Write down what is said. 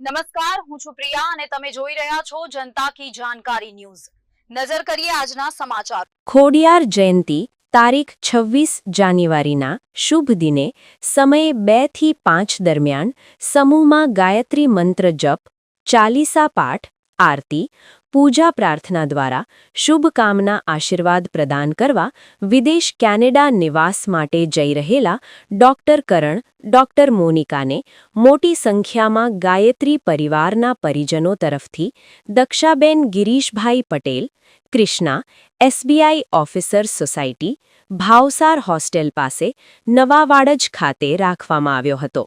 નમસ્કાર, હું છું પ્રિયા અને તમે જોઈ રહ્યા છો જનતા કી જાણકારી ન્યૂઝ. નજર કરીએ આજના સમાચાર. ખોડિયાર જયંતી, તારીખ છવ્વીસ જાન્યુઆરીના શુભ દિને, સમયે બેથી પાંચ દરમિયાન સમૂહમાં ગાયત્રી મંત્ર જપ, ચાલીસા પાઠ આરતી, પૂજા પ્રાર્થના દ્વારા શુભકામના આશીર્વાદ પ્રદાન કરવા વિદેશ કેનેડા નિવાસ માટે જઈ રહેલા ડોક્ટર કરણ, ડોક્ટર મોનિકાને મોટી સંખ્યામાં ગાયત્રી પરિવારના પરિજનો તરફથી Dakshaben Girishbhai Patel Krishna SBI officer society, Bhavsar hostel પાસે નવા વાડજ ખાતે રાખવામાં આવ્યો હતો.